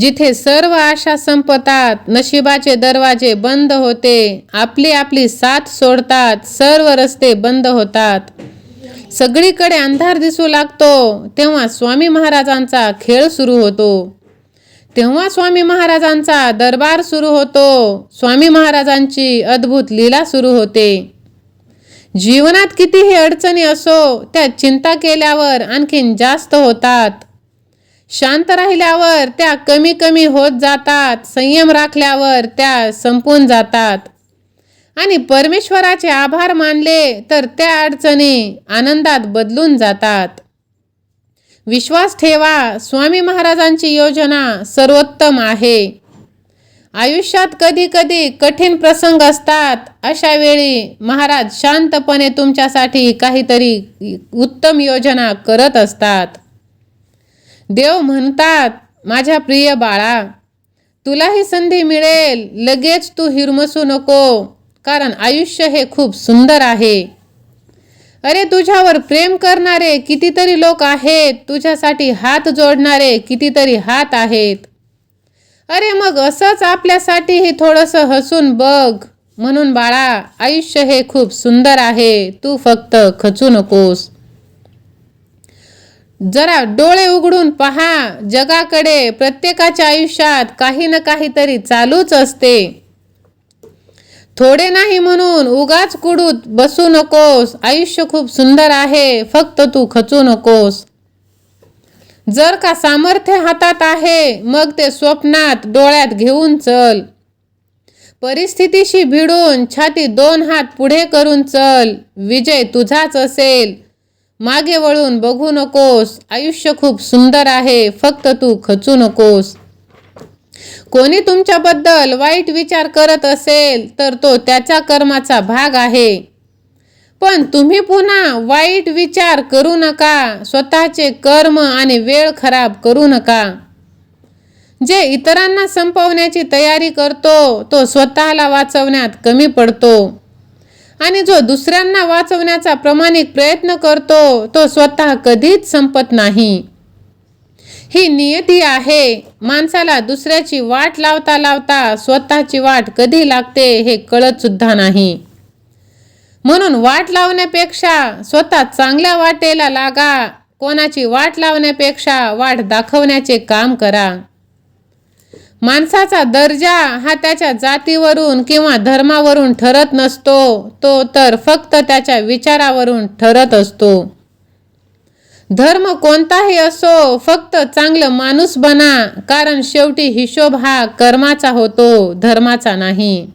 जिथे सर्व आशा संपतात नशिबाचे दरवाजे बंद होते. आपली आपली साथ सोडतात सर्व रस्ते बंद होतात. सगळीकडे अंधार दिसू लागतो तेव्हा स्वामी महाराजांचा खेळ सुरू होतो. तेव्हा स्वामी महाराजांचा दरबार सुरू होतो. स्वामी महाराजांची अद्भुत लीला सुरू होते. जीवनात कितीही अडचणी असो त्या चिंता केल्यावर आणखीन जास्त होतात. शांत राहिल्यावर त्या कमी कमी होत जातात संयम राखल्यावर त्या संपून जातात. आणि परमेश्वराचे आभार मानले तर त्या अडचणी आनंदात बदलून जातात. विश्वास ठेवा स्वामी महाराजांची योजना सर्वोत्तम आहे. आयुष्यात कधी कधी कठीण प्रसंग असतात अशा वेळी महाराज शांतपणे तुमच्यासाठी काहीतरी उत्तम योजना करत असतात. देव म्हणतात माझ्या प्रिय बाळा तुला ही संधी मिळेल. लगेच तू हिरमसू नको कारण आयुष्य हे खूप सुंदर आहे. अरे तुझ्यावर प्रेम करणारे कितीतरी लोक आहेत. तुझ्यासाठी हात जोडणारे कितीतरी हात आहेत. अरे मग असंच आपल्यासाठीही थोडंसं हसून बघ. म्हणून बाळा आयुष्य हे खूप सुंदर आहे. तू फक्त खचू नकोस. जरा डोळे उघडून पहा. जगाकडे प्रत्येकाच्या आयुष्यात काही ना काहीतरी चालूच असते. थोडे नाही म्हणून उगाच कुडूत बसू नकोस. आयुष्य खूप सुंदर आहे फक्त तू खचू नकोस. जर का सामर्थ्य हातात आहे मग ते स्वप्नात डोळ्यात घेऊन चल. परिस्थितीशी भिडून छाती दोन हात पुढे करून चल. विजय तुझाच असेल. मागे वळून बघू नकोस. आयुष्य खूप सुंदर आहे फक्त तू खचू नकोस. कोणी तुमच्याबद्दल वाईट विचार करत असेल तर तो त्याच्या कर्माचा भाग आहे. पण तुम्ही पुन्हा वाईट विचार करू नका. स्वतःचे कर्म आणि वेळ खराब करू नका. जे इतरांना संपवण्याची तयारी करतो तो स्वतःला वाचवण्यात कमी पडतो. आणि जो दुसऱ्यांना वाचवण्याचा प्रमाणिक प्रयत्न करतो तो स्वतः कधीच संपत नाही. ही नियती आहे. माणसाला दुसऱ्याची वाट लावता लावता स्वतःची वाट कधी लागते हे कळत सुद्धा नाही. म्हणून वाट लावण्यापेक्षा स्वतः चांगल्या वाटेला लागा. कोणाची वाट लावण्यापेक्षा वाट दाखवण्याचे काम करा. माणसाचा दर्जा हा त्याच्या जातीवरून किंवा धर्मावरून ठरत नसतो. तो तर फक्त त्याच्या विचारावरून ठरत असतो. धर्म कोणताही असो फक्त चांगलं माणूस बना कारण शेवटी हिशोब हा कर्माचा होतो धर्माचा नाही.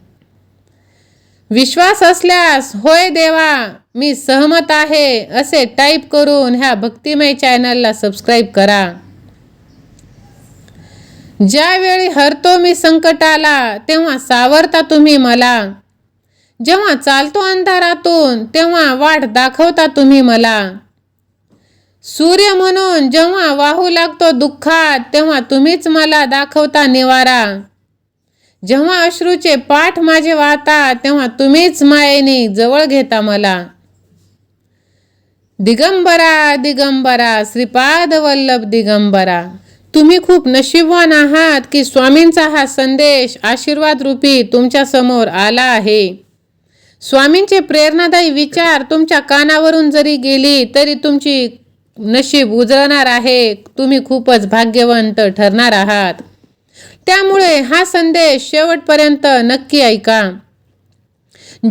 विश्वास असल्यास होय देवा मी सहमत आहे असे टाईप करून ह्या भक्तिमय चॅनलला सबस्क्राईब करा. ज्यावेळी हरतो मी संकटाला तेव्हा सावरता तुम्ही मला. जेव्हा चालतो अंधारातून तेव्हा वाट दाखवता तुम्ही मला. सूर्य म्हणून जेव्हा वाहू लागतो दुःखात तेव्हा तुम्हीच मला दाखवता निवारा. जेव्हा अश्रूचे पाठ माझे वाहता तेव्हा तुम्हीच मायेने जवळ घेता मला. दिगंबरा दिगंबरा श्रीपाद वल्लभ दिगंबरा. तुम्ही खूप नशीबवान आहात की स्वामींचा हा संदेश आशीर्वाद रूपी तुमच्यासमोर आला आहे. स्वामींचे प्रेरणादायी विचार तुमच्या कानावरून जरी गेली तरी तुमची नशीब उजळणार आहे. तुम्ही खूपच भाग्यवंत ठरणार आहात. त्यामुळे हा संदेश शेवटपर्यंत नक्की ऐका.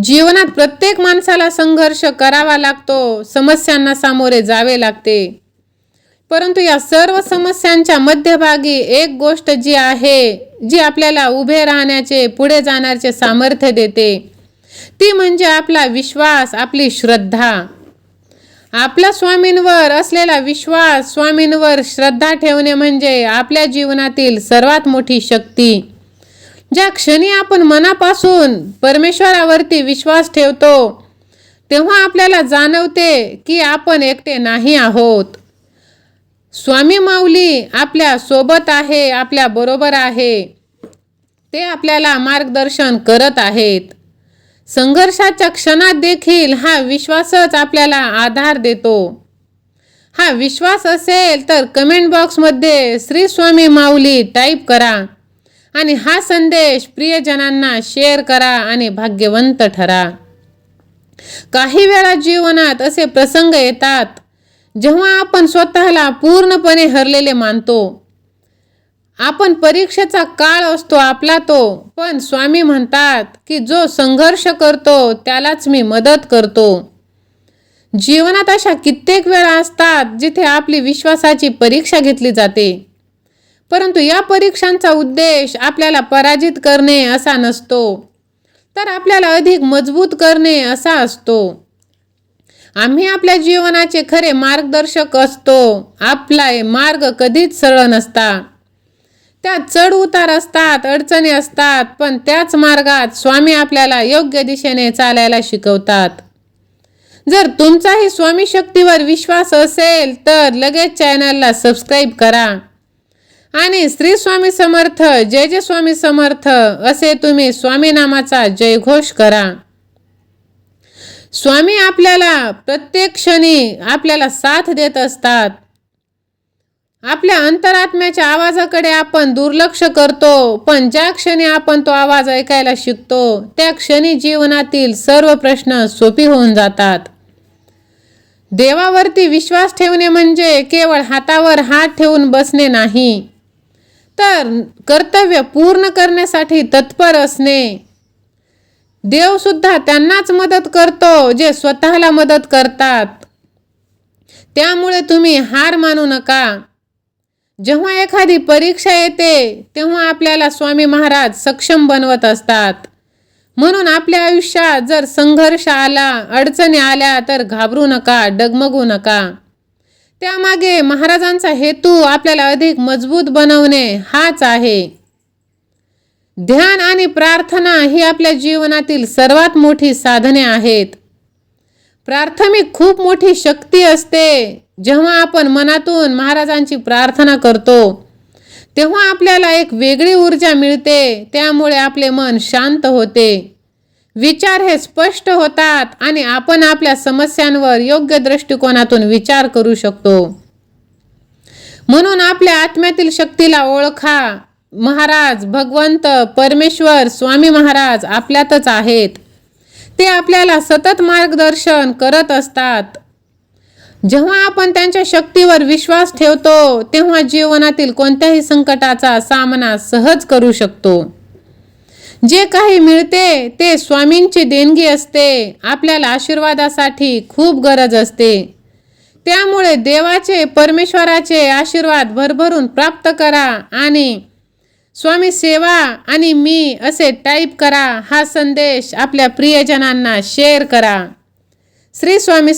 जीवनात प्रत्येक माणसाला संघर्ष करावा लागतो समस्यांना सामोरे जावे लागते. परंतु या सर्व समस्यांच्या मध्यभागी एक गोष्ट जी आहे जी आपल्याला उभे राहण्याचे पुढे जाण्याचे सामर्थ्य देते ती म्हणजे आपला विश्वास आपली श्रद्धा. आपल्या स्वामींवर असलेला विश्वास स्वामींवर श्रद्धा ठेवणे म्हणजे आपल्या जीवनातील सर्वात मोठी शक्ती. ज्या क्षणी आपण मनापासून परमेश्वरावरती विश्वास ठेवतो तेव्हा आपल्याला जाणवते की आपण एकटे नाही आहोत. स्वामी माऊली आपल्यासोबत आहे आपल्या बरोबर आहे. ते आपल्याला मार्गदर्शन करत आहेत. संघर्षाच्या क्षणात देखील हा विश्वासच आपल्याला आधार देतो. हा विश्वास असेल तर कमेंट बॉक्समध्ये श्री स्वामी माऊली टाईप करा आणि हा संदेश प्रियजनांना शेअर करा आणि भाग्यवंत ठरा. काही वेळा जीवनात असे प्रसंग येतात. जेव्हा आपण स्वतःला पूर्णपणे हरलेले मानतो आपण परीक्षेचा काळ असतो आपला तो. पण स्वामी म्हणतात की जो संघर्ष करतो त्यालाच मी मदत करतो. जीवनात अशा कित्येक वेळा असतात जिथे आपली विश्वासाची परीक्षा घेतली जाते. परंतु या परीक्षांचा उद्देश आपल्याला पराजित करणे असा नसतो तर आपल्याला अधिक मजबूत करणे असा असतो. आम्ही आपल्या जीवनाचे खरे मार्गदर्शक असतो. आपला मार्ग कधीच सरळ नसता. त्यात चढ उतार असतात अडचणी असतात पण त्याच मार्गात स्वामी आपल्याला योग्य दिशेने चालायला शिकवतात. जर तुमचाही स्वामी शक्तीवर विश्वास असेल तर लगेच चॅनलला सबस्क्राईब करा. आणि श्री स्वामी समर्थ जय जय स्वामी समर्थ असे तुम्ही स्वामी नामाचा जयघोष करा. स्वामी आपल्याला प्रत्येक क्षणी आपल्याला साथ देत असतात. आपल्या अंतरात्म्याच्या आवाजाकडे आपण दुर्लक्ष करतो पण ज्या क्षणी आपण तो आवाज ऐकायला शिकतो त्या क्षणी जीवनातील सर्व प्रश्न सोपी होऊन जातात. देवावरती विश्वास ठेवणे म्हणजे केवळ हातावर हात ठेवून बसणे नाही तर कर्तव्य पूर्ण करण्यासाठी तत्पर असणे. देव सुद्धा त्यांनाच मदत करतो जे स्वतःला मदत करतात. त्यामुळे तुम्ही हार मानू नका. जेव्हा एखादी परीक्षा येते तेव्हा आपल्याला स्वामी महाराज सक्षम बनवत असतात. म्हणून आपल्या आयुष्यात जर संघर्ष आला अडचणी आल्या तर घाबरू नका डगमगू नका. त्यामागे महाराजांचा हेतू आपल्याला अधिक मजबूत बनवणे हाच आहे. ध्यान आणि प्रार्थना ही आपल्या जीवनातील सर्वात मोठी साधने आहेत. प्राथमिक खूप मोठी शक्ती असते. जेव्हा आपण मनातून महाराजांची प्रार्थना करतो तेव्हा आपल्याला एक वेगळी ऊर्जा मिळते. त्यामुळे आपले मन शांत होते. विचार हे स्पष्ट होतात आणि आपण आपल्या समस्यांवर योग्य दृष्टिकोनातून विचार करू शकतो. म्हणून आपल्या आत्म्यातील शक्तीला ओळखा. महाराज भगवंत परमेश्वर स्वामी महाराज आपल्यातच आहेत. ते आपल्याला सतत मार्गदर्शन करत असतात. जेव्हा आपण त्यांच्या शक्तीवर विश्वास ठेवतो तेव्हा जीवनातील कोणत्याही संकटाचा सामना सहज करू शकतो. जे काही मिळते ते स्वामींची देणगी असते आपल्याला आशीर्वादासाठी खूप गरज असते. त्यामुळे देवाचे परमेश्वराचे आशीर्वाद भरभरून प्राप्त करा आणि स्वामी सेवा आणि मी असे टाईप करा हा संदेश आपल्या प्रियजनांना शेअर करा. श्री स्वामी